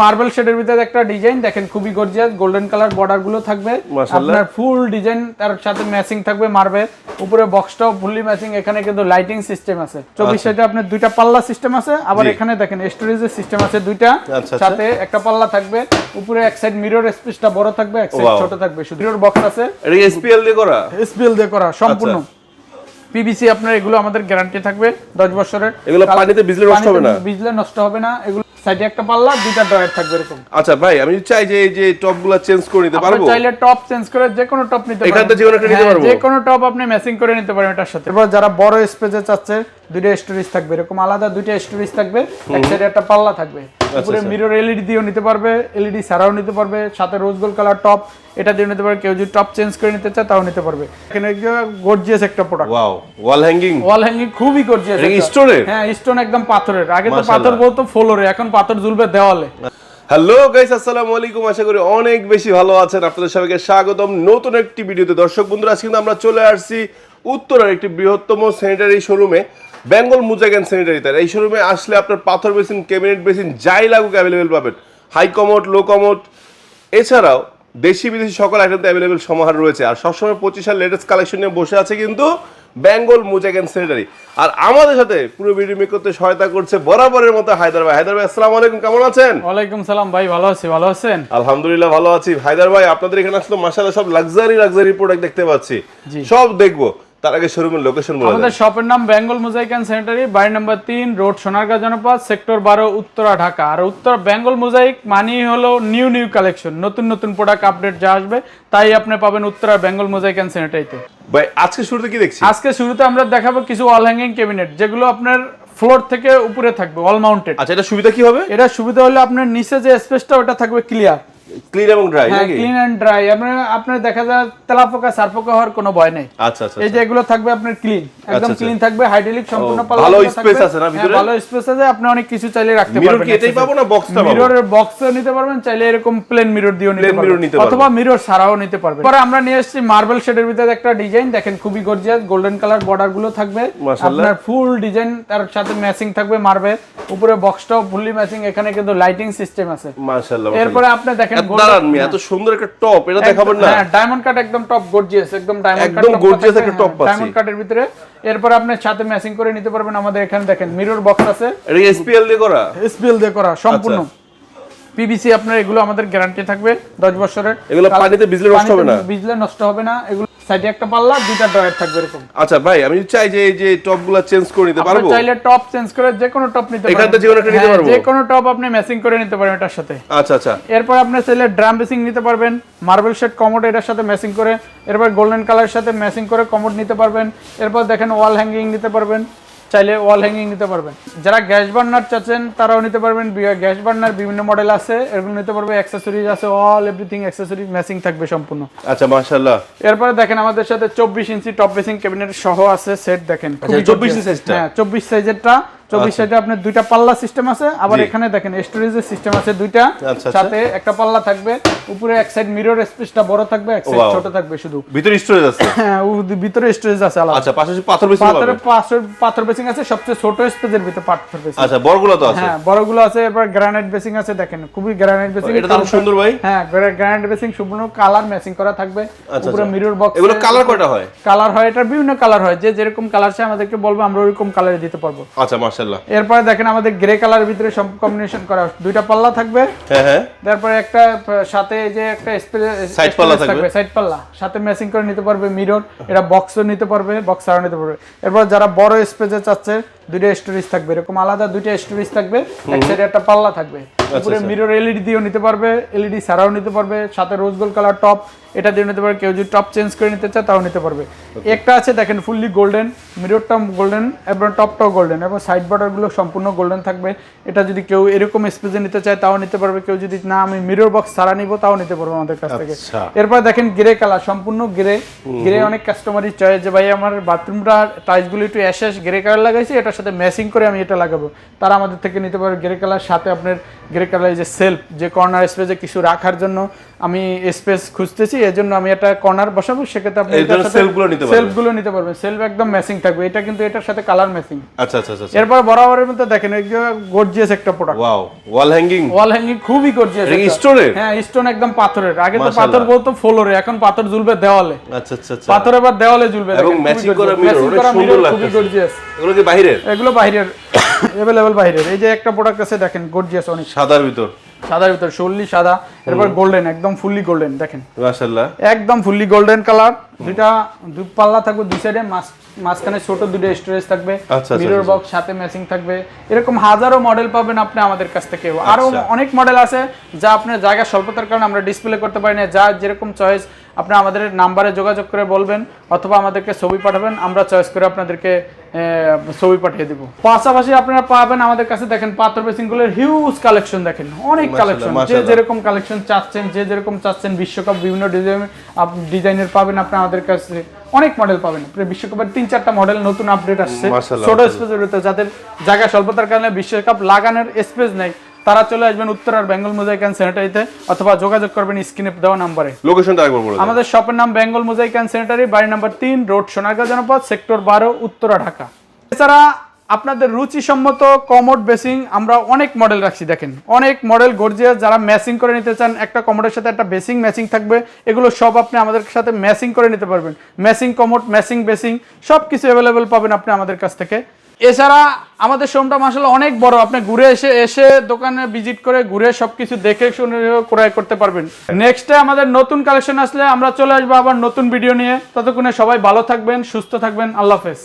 Marble শেডের ভিতরে একটা ডিজাইন দেখেন খুবই গর্জিয়াস গোল্ডেন কালার বর্ডারগুলো থাকবে। আপনার ফুল ডিজাইন তার সাথে ম্যাচিং থাকবে মার্বেল উপরে বক্সটাও ফুললি ম্যাচিং এখানে কিন্তু লাইটিং সিস্টেম আছে। চব্বিশ সাইডে আপনার দুইটা পাল্লা সিস্টেম আছে আবার আচ্ছা। এখানে দেখেন স্টোরেজের সিস্টেম আছে দুইটা। আচ্ছা, আচ্ছা। সাথে একটা পাল্লা থাকবে উপরে এক সাইড মিরর স্পেসটা বড় থাকবে এক সাইড ছোট থাকবে শুধু মিরর বক্স আছে। এটা এসপিএল দিয়ে করা? এসপিএল দিয়ে করা সম্পূর্ণ। আচ্ছা। পিভিসি আপনার এগুলো আমাদের গ্যারান্টি থাকবে দশ বছরের। এগুলো পানিতে ভিজলে নষ্ট হবে না? ভিজলে নষ্ট হবে না এগুলো সাইডে একটা পাল্লা দুইটা ড্রয়ার থাকবে এরকম। আচ্ছা ভাই আমি চাই যে এই যে টপগুলা চেঞ্জ করে নিতে আপনি পারব। চাইলে টপ চেঞ্জ করে যে কোনো টপ নিতে এখান থেকে যে কোনো একটা নিতে হ্যাঁ, পারব? যে কোনো টপ আপনি ম্যাচিং করে নিতে পারেন এটার সাথে। এবার যারা বড় স্পেসে চাচ্ছে দুইটা স্টোরেজ থাকবে এরকম আলাদা দুইটা স্টোরেজ থাকবে এক সাইডে একটা পাল্লা থাকবে। উপরে আচ্ছা। মিরর এলইডি দিয়েও নিতে পারবে এলইডি ছাড়াও নিতে পারবে সাথে রোজ গোল্ড কালার টপ এটা দিয়ে নিতে পারবে কেউ যদি টপ চেঞ্জ করে নিতে চায় তাও নিতে পারবে। এখানে গর্জিয়াস একটা product wow wall hanging wall hanging খুবই গর্জিয়াস স্টোনের হ্যাঁ স্টোন একদম পাথরের। আগে তো। পাথর বলতো ফ্লোরে এখন পাথর ঝুলবে দেওয়ালে। হ্যালো গাইস আসসালামু আলাইকুম। আশা করি অনেক বেশি ভালো আছেন। আপনাদের সবাইকে স্বাগতম নতুন একটি ভিডিওতে। দর্শক বন্ধুরা আজকে কিন্তু আমরা চলে আসছি উত্তরের একটি বৃহত্তম স্যানিটারি শোরুমে বেঙ্গল মুজাক অ্যান্ড স্যানিটারি তার। এই শোরুমে আসলে আপনার পাথর বেসিন ক্যাবিনেট বেসিন যাই লাগুক অ্যাভেলেবেল পাবেন। হাই কমোড লো কমোড এছাড়াও দেশি বিদেশি সকল আইটেম অ্যাভেলেবেল সমাহার রয়েছে। আর সবসময় পঁচিশ সাল লেটেস্ট কালেকশন নিয়ে বসে আছে কিন্তু বেঙ্গল মুজাক অ্যান্ড স্যানিটারি আর আমাদের সাথে পুরো ভিডিও মেক করতে সহায়তা করছে বরাবরের মতো হায়দার ভাই। হায়দার ভাই আসসালামু আলাইকুম কেমন আছেন? ওয়ালাইকুম সালাম ভাই ভালো আছি ভালো আছেন? আলহামদুলিল্লাহ ভালো আছি। হায়দার ভাই আপনাদের এখানে আসলে মাসাল্লাহ সব লাক্সারি লাক্সারি প্রোডাক্ট দেখতে পাচ্ছি। সব দেখব। তার আগে শোরুমের লোকেশন বলে আমাদের শপের নাম বেঙ্গল মোজাইক অ্যান্ড সেন্টারি বাড়ি নাম্বার তিন রোড সোনারগাঁ জনপদ সেক্টর বারো উত্তরা ঢাকা। আর উত্তর বেঙ্গল মোজাইক মানেই হলো নিউ নিউ কালেকশন নতুন নতুন প্রোডাক্ট আপডেট যা আসবে তাই আপনি পাবেন উত্তরা বেঙ্গল মোজাইক অ্যান্ড সেনিটারিতে। ভাই আজকে শুরুতে কি দেখছি? আজকে শুরুতে আমরা দেখাবো কিছু ওয়াল হ্যাঙ্গিং ক্যাবিনেট যেগুলো আপনার ফ্লোর থেকে উপরে থাকবে অল মাউন্টেড আচ্ছা এটা সুবিধা কি হবে? এটা সুবিধা হলে আপনার নিচে যে স্পেসটা ওটা থাকবে ক্লিয়ার ক্লিন এবং ড্রাই হ্যাঁ ক্লিন অ্যান্ড ড্রাই আপনার আপনার দেখা যায় তেলাপোকা সারপোকা হওয়ার কোনো ভয় নেই। আচ্ছা আচ্ছা এই যে এগুলো থাকবে আপনার ক্লিন একদম আচ্ছা। ক্লিন থাকবে হাইড্রোলিক সম্পূর্ণ পাল্লা ভালো থাকবে। আছে না হ্যাঁ, ভিতরে? ভালো স্পেস আছে আপনি অনেক কিছু চাইলে রাখতে মিরর কি এটাই পাবো না বক্সটা পাবো? মিররের বক্স নিতে পারবেন চাইলে এরকম প্লেন মিরর দিয়েও নিতে পারবেন। পারবেন। অথবা মিরর ছাড়াও নিতে পারবেন। পরে আমরা নিয়ে এসেছি মার্বেল শেডের ভিতরে একটা ডিজাইন দেখেন খুবই গর্জিয়াস গোল্ডেন কালার বর্ডারগুলো থাকবে। আপনার ফুল ডিজাইন তার সাথে ম্যাচিং থাকবে মার্বেল উপরে বক্সটাও ফুললি ম্যাচিং এখানে কিন্তু লাইটিং সিস্টেম আছে। মাশাআল্লাহ। এরপরে আপনি দেখেন দাঁড়ান মিয়া, এত সুন্দর একটা টপ এটা দেখাবেন না হ্যাঁ ডায়মন্ড কাট একদম টপ গর্জিয়াস একদম ডায়মন্ড একদম gorgeous একটা top পাচ্ছি। ডায়মন্ড কাটের ভিতরে এরপর আপনি সাথে ম্যাচিং করে নিতে পারবেন আমাদের এখানে দেখেন মিরর বক্স আছে এটা এসপিএল দিয়ে করা এসপিএল দিয়ে করা সম্পূর্ণ আচ্ছা। আপনার এগুলো আমাদের গ্যারান্টি থাকবে 10 বছরের এগুলো পানিতে ভিজলে নষ্ট হবে না? ভিজলে নষ্ট হবে না এগুলো সাইডে একটা পাল্লা দুইটা ড্রয়ার থাকবে এরকম। আচ্ছা ভাই আমি চাই যে এই যে চেঞ্জ করে নিতে পারব। চাইলে টপ চেঞ্জ করে যে কোনো টপ নিতে এখান থেকে যে কোনো একটা নিতে হ্যাঁ, পারব? যে কোনো টপ আপনি ম্যাচিং করে নিতে পারেন এটার সাথে। আচ্ছা আচ্ছা। এরপর আপনি চাইলে ড্রাম বেসিং নিতে পারবেন মার্বেল শেড কমোড এটার সাথে ম্যাচিং করে এরপর গোল্ডেন কালারের সাথে ম্যাচিং করে কমোড নিতে পারবেন এরপর দেখেন ওয়াল হ্যাঙ্গিং নিতে পারবেন। চাইলে ওয়াল হ্যাঙ্গিং নিতে পারবেন। যারা গ্যাস বার্নার চাচ্ছেন তারাও নিতে পারবেন। গ্যাস বার্নার বিভিন্ন মডেল আছে এরকম নিতে পারবে। অ্যাক্সেসরিজ আছে অল এভরিথিং অ্যাক্সেসরি ম্যাচিং থাকবে সম্পূর্ণ। আচ্ছা মাশাআল্লাহ। এরপরে দেখেন আমাদের সাথে চব্বিশ ইঞ্চি টপ বেসিং ক্যাবিনেট সহ আছে সেট দেখেন। চব্বিশ 24 gorgeous। সাইজটা? হ্যাঁ চব্বিশ সাইজেরটা চব্বিশ সাইজে আপনার দুইটা পাল্লা সিস্টেম আছে। আবার এখানে দেখেন স্টোরেজের সিস্টেম আছে দুইটা। আচ্ছা, আচ্ছা। সাথে একটা পাল্লা থাকবে উপরে এক সাইড মিরর স্পেসটা বড় থাকবে এক সাইড ছোট থাকবে শুধু। ভিতরে স্টোরেজ আছে? হ্যাঁ ভিতরে স্টোরেজ আছে আলাদা। আচ্ছা পাশাপাশি পাথর বেশি পাথরে পাথর পাথর বেসিং আছে সবচেয়ে ছোট স্পেসের ভিতরে পাথর বেসিং আচ্ছা বড়গুলো তো আছে। হ্যাঁ বড়গুলো আছে এরপর গ্রানাইট বেসিং আছে দেখেন খুবই গ্রানাইট বেসিং এটা তো সুন্দর ভাই। হ্যাঁ গ্রানাইট বেসিং সম্পূর্ণ কালার ম্যাচিং করা থাকবে। আচ্ছা, উপরে। মিরর বক্স এগুলো কালার কয়টা হয়? কালার হয় এটা বিভিন্ন কালার হয়। যে যেরকম কালার চাই আমাদেরকে বলব আমরা ওইরকম কালারে দিতে পারব। আচ্ছা মাশাআল্লাহ। এরপরে দেখেন আমাদের গ্রে কালার ভিতরে সব কম্বিনেশন করা দুইটা পাল্লা থাকবে। হ্যাঁ হ্যাঁ। তারপরে একটা সাথে যে একটা সাইড পাল্লা থাকবে? সাইড পাল্লা। সাথে ম্যাচিং করে নিতে পারবে মিরর এটা বক্সও নিতে পারবে বক্স আরও নিতে পারবে। এরপর যারা বড় স্পেসে চাচ্ছে দুইটা স্টোরেজ থাকবে। এরকম আলাদা দুইটা স্টোরেজ থাকবে। এক সাইডে একটা পাল্লা থাকবে। উপরে। মিরর এলইডি দিয়েও নিতে পারবে এলইডি ছাড়াও নিতে পারবে সাথে রোজ গোল্ড কালার টপ এটা দিয়ে নিতে পারবে কেউ যদি টপ চেঞ্জ করে নিতে চায় তাও নিতে পারবে। একটা আছে দেখেন ফুললি গোল্ডেন মিররটা গোল্ডেন এবং টপটাও গোল্ডেন এবং সাইড বর্ডারগুলো সম্পূর্ণ গোল্ডেন থাকবে। এটা যদি কেউ এরকম স্পেসে নিতে চায় তাও নিতে পারবে কেউ যদি না আমি মিরর বক্স ছাড়া নিব তাও নিতে পারব আমাদের কাছ থেকে। আচ্ছা। এরপর দেখেন গ্রে কালার সম্পূর্ণ গ্রে গ্রে অনেক কাস্টমারই চয়েস যে ভাই আমার বাথরুমটা টাইলসগুলো একটু অ্যাশেস গ্রে কালার লাগাইছি এটার সাথে ম্যাচিং করে আমি এটা লাগাবো। তারা আমাদের থেকে নিতে পারবে গ্রে কালার সাথে আপনার গ্রে কালার যে সেলফ যে কর্নার স্পেসে কিছু রাখার জন্য আমি স্পেস খুঁজতেছি এজন্য আমি একটা কর্নার বসাবো সেক্ষেত্রে আপনি এই জন্যগুলো নিতে পারবেন। সেলফগুলো নিতে পারবেন। সেলফ একদম ম্যাচিং থাকবে। এটা কিন্তু এটার সাথে কালার ম্যাচিং আচ্ছা আচ্ছা আচ্ছা এরপর বরাবরের মধ্যে দেখেন গর্জিয়াস একটা product wow wall hanging wall hanging খুবই গর্জিয়াস এটা স্টোনের হ্যাঁ স্টোন একদম পাথরের। আগে তো পাথর বলতো ফ্লোরে এখন পাথর ঝুলবে দেওয়ালে। আচ্ছা আচ্ছা আচ্ছা। পাথর এবার দেওয়ালে ঝুলবে। এবং matching করা mirror খুবই গর্জিয়াস এগুলো কি বাইরের এগুলো বাইরের অ্যাভেলেবল বাইরের। এই যে একটা প্রোডাক্ট আছে দেখেন গর্জিয়াস অনেক। সাদার ভিতর। সাদার ভিতর সল্লি সাদা। এরপর গোল্ডেন একদম ফুললি গোল্ডেন দেখেন। মাশাআল্লাহ। একদম ফুললি গোল্ডেন কালার দুইটা দুই পাল্লা থাকবে দুই সাইডে মাঝখানে ছোট দুটো স্টোরেজ থাকবে। আচ্ছা, মিরর আচ্ছা। বক্স সাথে ম্যাচিং থাকবে। এরকম হাজারো মডেল পাবেন আপনি আমাদের কাছ থেকে আরও আচ্ছা। অনেক মডেল আছে যা আপনার জায়গা স্বল্পতার কারণে আমরা ডিসপ্লে করতে পারি না। যা যেরকম চয়েস আপনি আমাদের নাম্বারে যোগাযোগ করে বলবেন অথবা আমাদেরকে ছবি পাঠাবেন আমরা চয়েস করে আপনাদেরকে ছবি পাঠিয়ে দিব। পাশাপাশি আপনারা পাবেন আমাদের কাছে দেখেন পাথর বেসিংগুলোর হিউজ কালেকশন দেখেন অনেক কালেকশন যে যেরকম কালেকশন চাচ্ছেন যে যেরকম চাচ্ছেন বিশ্বকাপ বিভিন্ন ডিজাইন ডিজাইনের পাবেন আপনি আমাদের কাছে। অনেক মডেল পাবেন। বিশ্বকাপের তিন চারটা মডেল নতুন আপডেট আসছে। ছোট। স্পেসের ভিতরে যাদের জায়গা স্বল্পতার কারণে বিশ্বকাপ লাগানোর স্পেস নেই তারা চলে আসবেন উত্তরার বেঙ্গল মোজাইক অ্যান্ড স্যানিটারিতে অথবা যোগাযোগ করবেন স্ক্রিনে দেওয়া নাম্বারে। লোকেশনটা একবার বলে দাও আমাদের শপের নাম বেঙ্গল মোজাইক অ্যান্ড স্যানিটারি বাড়ি নাম্বার তিন রোড সোনারগাঁ জনপদ সেক্টর বারো উত্তরা ঢাকা। এছাড়া আপনাদের রুচিসম্মত কমোড বেসিং আমরা অনেক মডেল রাখছি দেখেন। অনেক মডেল গর্জিয়াস যারা ম্যাচিং করে নিতে চান একটা কমোডের সাথে একটা বেসিং ম্যাচিং থাকবে। এগুলো সব আপনি আমাদের সাথে ম্যাচিং করে নিতে পারবেন। ম্যাচিং কমোড ম্যাচিং বেসিং সব কিছু অ্যাভেলেবেল পাবেন আপনি আমাদের কাছ থেকে। এছাড়া আমাদের শোরুমটা আসলে অনেক বড়। আপনি ঘুরে এসে এসে দোকানে ভিজিট করে ঘুরে সবকিছু দেখে শুনে ক্রয় করতে পারবেন। নেক্সটে আমাদের নতুন কালেকশন আসলে আমরা চলে আসব আবার নতুন ভিডিও নিয়ে। ততক্ষণে সবাই ভালো থাকবেন, সুস্থ থাকবেন। আল্লাহ হাফেজ।